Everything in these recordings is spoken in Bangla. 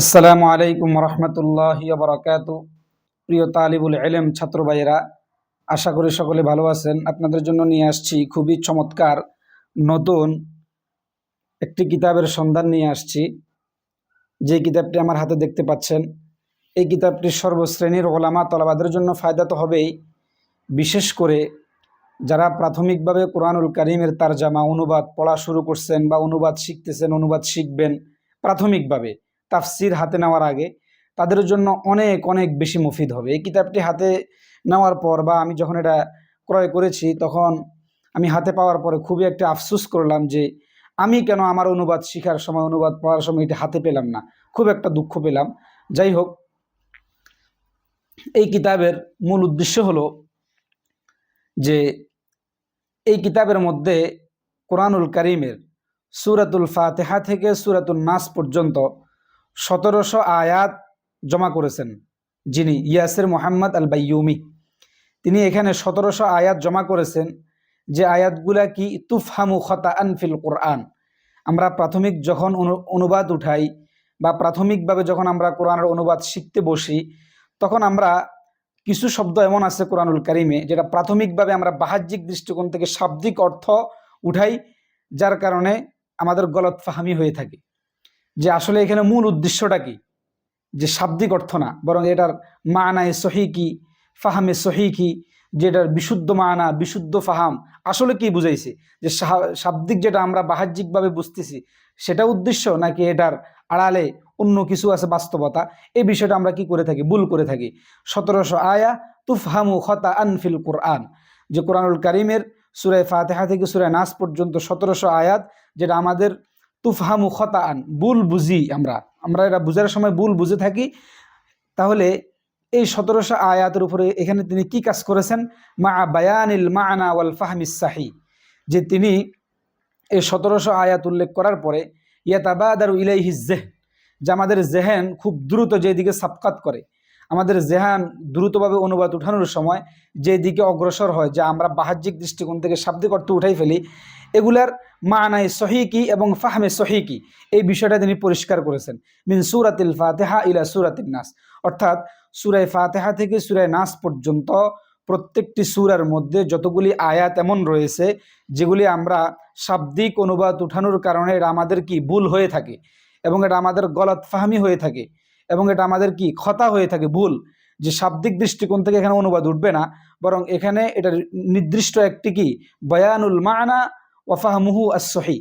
আসসালামু আলাইকুম রহমতুল্লাহ বরাকাত। প্রিয় তালিবুল এলেম ছাত্র ভাইয়েরা, আশা করি সকলে ভালো আছেন। আপনাদের জন্য নিয়ে আসছি খুবই চমৎকার নতুন একটি কিতাবের সন্ধান নিয়ে আসছি। যে কিতাবটি আমার হাতে দেখতে পাচ্ছেন, এই কিতাবটি সর্বশ্রেণীর ওলামা তলাবাদের জন্য ফায়দা তো হবেই। বিশেষ করে যারা প্রাথমিকভাবে কোরআনুল কারিমের তারজামা, অনুবাদ পড়া শুরু করছেন বা অনুবাদ শিখতেছেন, অনুবাদ শিখবেন প্রাথমিকভাবে তাফসির হাতে নেওয়ার আগে তাদের জন্য অনেক অনেক বেশি মুফিদ হবে। এই কিতাবটি হাতে নেওয়ার পর বা আমি যখন এটা ক্রয় করেছি, তখন আমি হাতে পাওয়ার পরে খুবই একটা আফসোস করলাম যে আমি কেন আমার অনুবাদ শেখার সময়, অনুবাদ পড়ার সময় এটা হাতে পেলাম না। খুব একটা দুঃখ পেলাম। যাই হোক, এই কিতাবের মূল উদ্দেশ্য হলো যে এই কিতাবের মধ্যে কোরআনুল করিমের সুরাতুল ফাতেহা থেকে সুরাতুল নাস পর্যন্ত সতেরোশো আয়াত জমা করেছেন, যিনি ইয়াসির মোহাম্মদ আল বাইয়ুমি তিনি এখানে সতেরোশো আয়াত জমা করেছেন, যে আয়াতগুলা কি? তুফহামু খতা আনফিল কোরআন। আমরা প্রাথমিক যখন অনু- অনুবাদ উঠাই, বা প্রাথমিকভাবে যখন আমরা কোরআনের অনুবাদ শিখতে বসি, তখন আমরা কিছু শব্দ এমন আছে কোরআনুল কারিমে, যেটা প্রাথমিকভাবে আমরা বাহ্যিক দৃষ্টিকোণ থেকে শাব্দিক অর্থ উঠাই, যার কারণে আমাদের গলত ফাহামি হয়ে থাকে। যে আসলে এখানে মূল উদ্দেশ্যটা কি? যে শাব্দিক অর্থ না, বরং এটার মানায় সহি কি, ফাহামে সহি কি যেটার বিশুদ্ধ মানা, বিশুদ্ধ ফাহাম, আসলে কি বুঝাইছে? যে শাব্দিক যেটা আমরা বাহ্যিকভাবে বুঝতেছি, সেটা উদ্দেশ্য নাকি এটার আড়ালে অন্য কিছু আছে বাস্তবতা? এই বিষয়টা আমরা কি করে থাকি? ভুল করে থাকি। সতেরোশো আয়া তুফহামু খতা আনফিল কোরআন, যে কোরআনুল কারিমের সুরায় ফাতেহা থেকে সুরায় নাস পর্যন্ত সতেরোশো আয়াত, যেটা আমাদের তুফহামু খতা আন ভুল বুঝি আমরা। আমরা এটা বুঝার সময় ভুল বুঝে থাকি। তাহলে এই সতেরোশো আয়াতের উপরে এখানে তিনি কি কাজ করেছেন? মা বায়ানিল মানা ওয়াল ফাহমিস সাহি। যে তিনি এই সতেরোশো আয়াত উল্লেখ করার পরে, ইয়াতাবাদারু ইলাইহি জেহ যে আমাদের জেহেন খুব দ্রুত যেদিকে সাবকাত করে, আমাদের জেহান দ্রুতভাবে অনুবাদ উঠানোর সময় যেদিকে অগ্রসর হয়, যা আমরা বাহ্যিক দৃষ্টিকোণ থেকে শাব্দিক অর্থ উঠাই ফেলি, এগুলার মানায় সহি কি এবং ফাহমে সহি কি এই বিষয়টা তিনি পরিষ্কার করেছেন। মিন সুরাতিল ফাতেহা ইলা সুরাতিল নাস। অর্থাৎ সুরায় ফাতেহা থেকে সুরায় নাস পর্যন্ত প্রত্যেকটি সুরার মধ্যে যতগুলি আয়াত এমন রয়েছে, যেগুলি আমরা শাব্দিক অনুবাদ উঠানোর কারণে এটা আমাদের কি ভুল হয়ে থাকে এবং এটা আমাদের গলত ফাহামি হয়ে থাকে এবং এটা আমাদের কি খতা হয়ে থাকে ভুল, যে শাব্দিক দৃষ্টিকোণ থেকে এখানে অনুবাদ উঠবে না। বরং এখানে এটা নির্দিষ্ট একটি কি? বয়ানুল মানা ওয়াফাহমুহু আসহি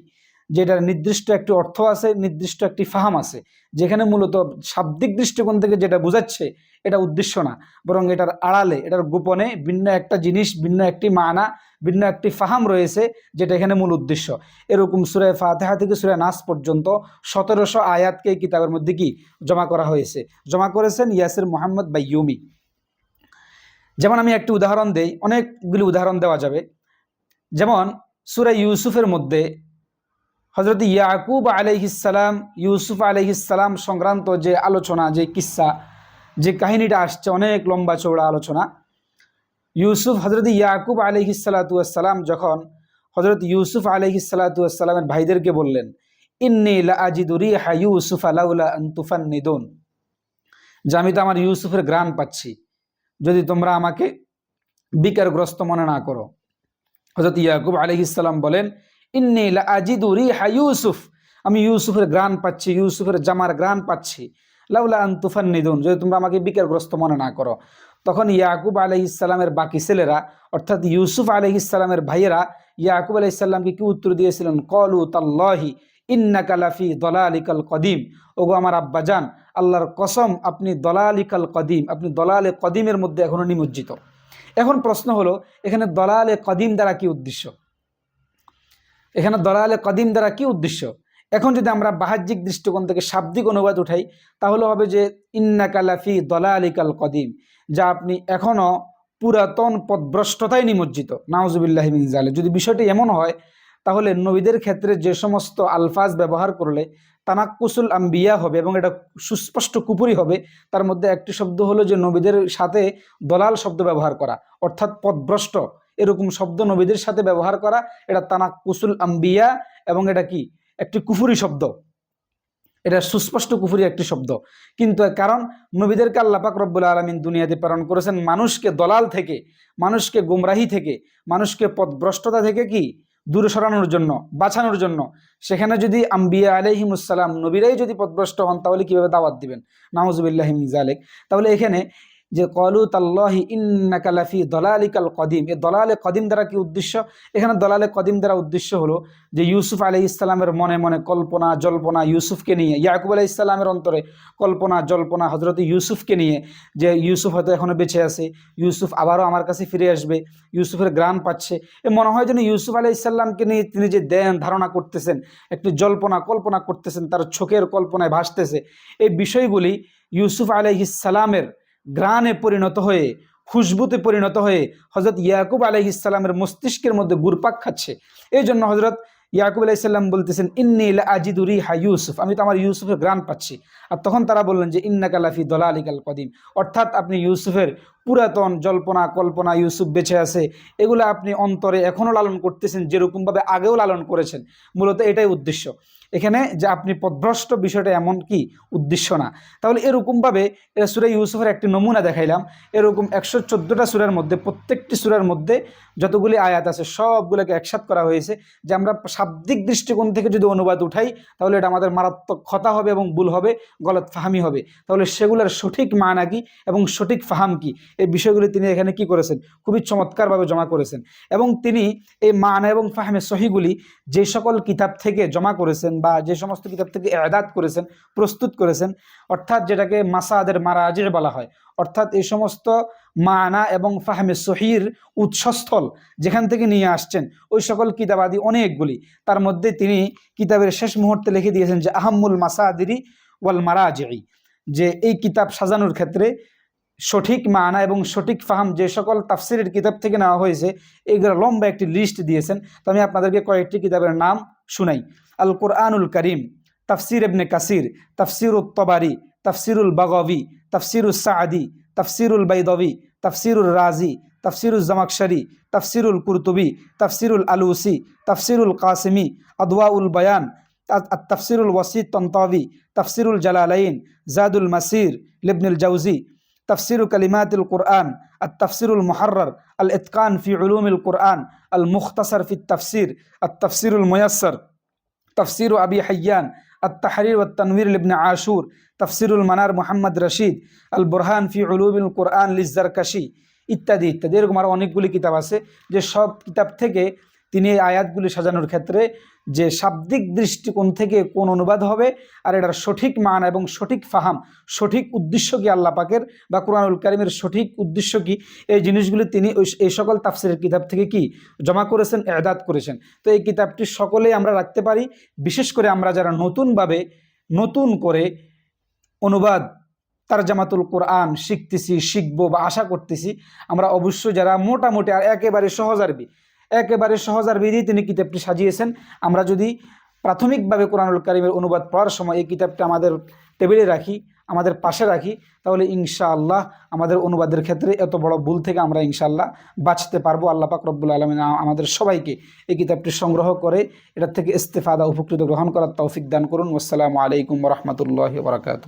যেটার নির্দিষ্ট একটি অর্থ আছে, নির্দিষ্ট একটি ফাহাম আছে, যেখানে মূলত শাব্দিক দৃষ্টিকোণ থেকে যেটা বোঝাচ্ছে, এটা উদ্দেশ্য না, বরং এটার আড়ালে, এটার গোপনে ভিন্ন একটা জিনিস, ভিন্ন একটি মানা, ভিন্ন একটি ফাহাম রয়েছে, যেটা এখানে মূল উদ্দেশ্য। এরকম সুরায় ফাতেহা থেকে সুরায় নাস পর্যন্ত সতেরোশো আয়াতকে এই কিতাবের মধ্যে কি জমা করা হয়েছে? জমা করেছেন ইয়াসির মোহাম্মদ বাইয়ুমি। যেমন আমি একটি উদাহরণ দেই, অনেকগুলি উদাহরণ দেওয়া যাবে। যেমন সুরা ইউসুফের মধ্যে হজরত ইয়াকুব আলাইহিসালাম ইউসুফ আলাইহিসালাম সংক্রান্ত যে আলোচনা, যে কিস্সা যে কাহিনীটা আসছে, অনেক লম্বা চৌড়া আলোচনা। ইউসুফ হজরত ইয়াকুব আলহিসাল্লাতুয়াসাল্লাম যখন হজরত ইউসুফ আলহিসাল্লাতুয়াসাল্লামের ভাইদেরকে বললেন, ইন্নি আজিদুরি হা ইউসুফ আলাউলা নিদুন যে আমি তো আমার ইউসুফের গ্রাণ পাচ্ছি। যদি তোমরা আমাকে বিকারগ্রস্ত মনে না করো হজরত ইয়াকুব আলহিসাল্লাম বলেন, ইন্নি আজিদুরি হা ইউসুফ। আমি ইউসুফের গ্রাণ পাচ্ছি, ইউসুফের জামার গ্রাণ পাচ্ছি। লাউলা আন তুফান নিদুন যদি তোমরা আমাকে বিকারগ্রস্ত মনে না করো। তখন ইয়াকুব আলহ ইসলামের বাকি ছেলেরা, অর্থাৎ ইউসুফ আলহ ইসলামের ভাইয়েরা, ইয়াকুব আলহ ইসলামকে কি উত্তর দিয়েছিলেন? কলু তাল্লাহি ইন্না কালাফি দলালিকাল কদিম। ওগো আমার আব্বাজান, আল্লাহর কসম, আপনি দলালিকাল কদিম, আপনি দলালে কদিমের মধ্যে এখনও নিমজ্জিত। এখন প্রশ্ন হলো, এখানে দলালে কদিম দ্বারা কি উদ্দেশ্য? এখানে দলালে কদিম দ্বারা কি উদ্দেশ্য? এখন যদি আমরা বাহ্যিক দৃষ্টিকোণ থেকে শাব্দিক অনুবাদ উঠাই, তাহলে হবে যে ইন্নাকালাফি দলালিকাল কদিম, যা আপনি এখনও পুরাতন পদভ্রষ্টতায় নিমজ্জিত। নাওজুবিল্লাহ মিনজালে যদি বিষয়টি এমন হয় তাহলে নবীদের ক্ষেত্রে যে সমস্ত আলফাজ ব্যবহার করলে তানাক্কুসুল আম্বিয়া হবে এবং এটা সুস্পষ্ট কুপুরি হবে, তার মধ্যে একটি শব্দ হলো যে নবীদের সাথে দলাল শব্দ ব্যবহার করা, অর্থাৎ পদভ্রষ্ট। এরকম শব্দ নবীদের সাথে ব্যবহার করা, এটা তানাক্কুসুল আম্বিয়া এবং এটা কি? একটি কুফুরি শব্দ। এটা সুস্পষ্ট কুফুরি একটি শব্দ। কিন্তু কারণ, নবীদেরকে আল্লাপাক রব্বুল আলমিন দুনিয়াতে প্রেরণ করেছেন মানুষকে দলাল থেকে, মানুষকে গুমরাহি থেকে, মানুষকে পদভ্রষ্টতা থেকে কি? দূরে সরানোর জন্য, বাঁচানোর জন্য। সেখানে যদি আম্বিয়া আলহিমুসালাম নবীরাই যদি পদভ্রষ্ট হন, তাহলে কীভাবে দাওয়াত দিবেন? নামজুবিল্লাহিম জালেক তাহলে এখানে যে কলু তাল্লাহি ইন্নাকালাফি দলালিকাল কদিম। এ দলালে কদিম দ্বারা কি উদ্দেশ্য? এখানে দলালে কদিম দ্বারা উদ্দেশ্য হলো যে ইউসুফ আলি ইসলামের মনে মনে কল্পনা, জল্পনা ইউসুফকে নিয়ে, ইয়াকুব আলাহ ইসলামের অন্তরে কল্পনা, জল্পনা হজরত ইউসুফকে নিয়ে যে ইউসুফ হয়তো এখনও বেঁচে আছে, ইউসুফ আবারও আমার কাছে ফিরে আসবে, ইউসুফের গ্রাম পাচ্ছে। এ মনে হয় যেন ইউসুফ আলাহ ইসলামকে নিয়ে তিনি যে দেন ধারণা করতেছেন, একটি জল্পনা, কল্পনা করতেছেন, তার চোখের কল্পনায় ভাসতেছে। এই বিষয়গুলি ইউসুফ আলাইহিসালামের গ্রানে পরিণত হয়ে, খুশবুতে পরিণত হয়ে হজরত ইয়াকুব আলহ আলাইহিসাল্লামের মস্তিষ্কের মধ্যে গুরপাক খাচ্ছে। এই জন্য হজরত ইয়াকুব আলাইসাল্লাম বলতেছেন ইন্নিল আজিদুরি হা ইউসুফ। আমি তো আমার ইউসুফের গ্রান পাচ্ছি। আর তখন তারা বললেন যে ইন্না কালাফি দলা আলিকাল কদিম। অর্থাৎ আপনি ইউসুফের পুরাতন জল্পনা, কল্পনা, ইউসুফ বেঁচে আছে, এগুলো আপনি অন্তরে এখনও লালন করতেছেন, যেরকমভাবে আগেও লালন করেছেন। মূলত এটাই উদ্দেশ্য। এখানে যে আপনি পদভ্রষ্ট বিষয়টা এমন কি উদ্দেশ্য না। তাহলে এরকমভাবে এটা সুরা ইউসুফের একটি নমুনা দেখাইলাম। এরকম একশো চোদ্দোটা সুরার মধ্যে, প্রত্যেকটি সুরার মধ্যে যতগুলি আয়াত আছে, সবগুলোকে একসাথ করা হয়েছে যে আমরা শাব্দিক দৃষ্টিকোণ থেকে যদি অনুবাদ উঠাই, তাহলে এটা আমাদের মারাত্মক ক্ষতা হবে এবং ভুল হবে, গলত ফাহামি হবে। তাহলে সেগুলোর সঠিক মানা কি এবং সঠিক ফাহাম কি? এই বিষয়গুলি তিনি এখানে কি করেছেন? খুবই চমৎকারভাবে জমা করেছেন। এবং তিনি এই মানা এবং ফাহামের সহিগুলি যে সকল কিতাব থেকে জমা করেছেন বা যে সমস্ত কিতাব থেকে এদাত করেছেন, প্রস্তুত করেছেন, অর্থাৎ যেটাকে মাসাদের মারাজির বলা হয়, অর্থাৎ এই সমস্ত মানা এবং ফাহমে সহির উৎসস্থল যেখান থেকে নিয়ে আসছেন, ওই সকল কিতাবাদি অনেকগুলি। তার মধ্যে তিনি কিতাবের শেষ মুহূর্তে লিখে দিয়েছেন যে, আহম্মুল মাসাদিরি ওয়াল মারাজি যে এই কিতাব সাজানোর ক্ষেত্রে সঠিক মানা এবং সঠিক ফাহাম যে সকল তাফসিরের কিতাব থেকে নেওয়া হয়েছে এইগুলো লম্বা একটি লিস্ট দিয়েছেন। তো আমি আপনাদেরকে কয়েকটি কিতাবের নাম শুনাই। আল কোরআনুল করিম তাফসির এবনে কাসির তফসির তবারি তফসিরুল বাগবি তফসিরুল সাদি তফসিরুল বাইদবি তফসিরুল রাজি তফসিরুল জামাকশরি তফসিরুল কুরতুবি তফসিরুল আলুসি তফসিরুল কাসিমি আদওয়াউল বয়ান তফসিরুল ওসি তন্তাবি তফসিরুল জালালাইন জাদুল মাসির লিবনুল জৌজি تفسير كلمات القرآن التفسير المحرر الإتقان في علوم القرآن المختصر في التفسير التفسير الميسر তফসির ও আবি হাইয়ান ও ওত্তানবির লিবন আশুর, তফসিরুল মানার মোহাম্মদ রশিদ আল বোরহান ফি উলুবুল কোরআন লিজারকাশি ইত্যাদি ইত্যাদি। এরকম আরও অনেকগুলি কিতাব আছে যে সব কিতাব থেকে তিনি আয়াতগুলি সাজানোর ক্ষেত্রে যে শাব্দিক দৃষ্টিকোণ থেকে কোন অনুবাদ হবে, আর এটার সঠিক মান এবং সঠিক ফাহাম, সঠিক উদ্দেশ্য কি আল্লাহ পাকের বা কোরআনুল কারিমের সঠিক উদ্দেশ্য কি? এই জিনিসগুলি তিনি এই সকল তাফসিরের কিতাব থেকে কি জমা করেছেন, এদাত করেছেন। তো এই কিতাবটি সকলেই আমরা রাখতে পারি, বিশেষ করে আমরা যারা নতুনভাবে নতুন করে অনুবাদ তার জামাতুল কোরআন শিখতেছি, শিখব বা আশা করতেছি, আমরা অবশ্যই যারা মোটামুটি আর একেবারে সহজ আরবি একেবারে সহজ আরবি দিয়ে তিনি কিতাবটি সাজিয়েছেন। আমরা যদি প্রাথমিকভাবে কোরআনুল কারিমের অনুবাদ পড়ার সময় এই কিতাবটা আমাদের টেবিলে রাখি, আমাদের পাশে রাখি, তাহলে ইনশাআল্লাহ আমাদের অনুবাদের ক্ষেত্রে এত বড় ভুল থেকে আমরা ইনশাআল্লাহ বাঁচতে পারব। আল্লাহ পাক রব্বুল আলমিন আমাদের সবাইকে এই কিতাবটি সংগ্রহ করে এটার থেকে ইস্তেফাদা, উপকৃত গ্রহণ করার তৌফিক দান করুন। আসসালামু আলাইকুম রহমতুল্লাহ বরাকাতু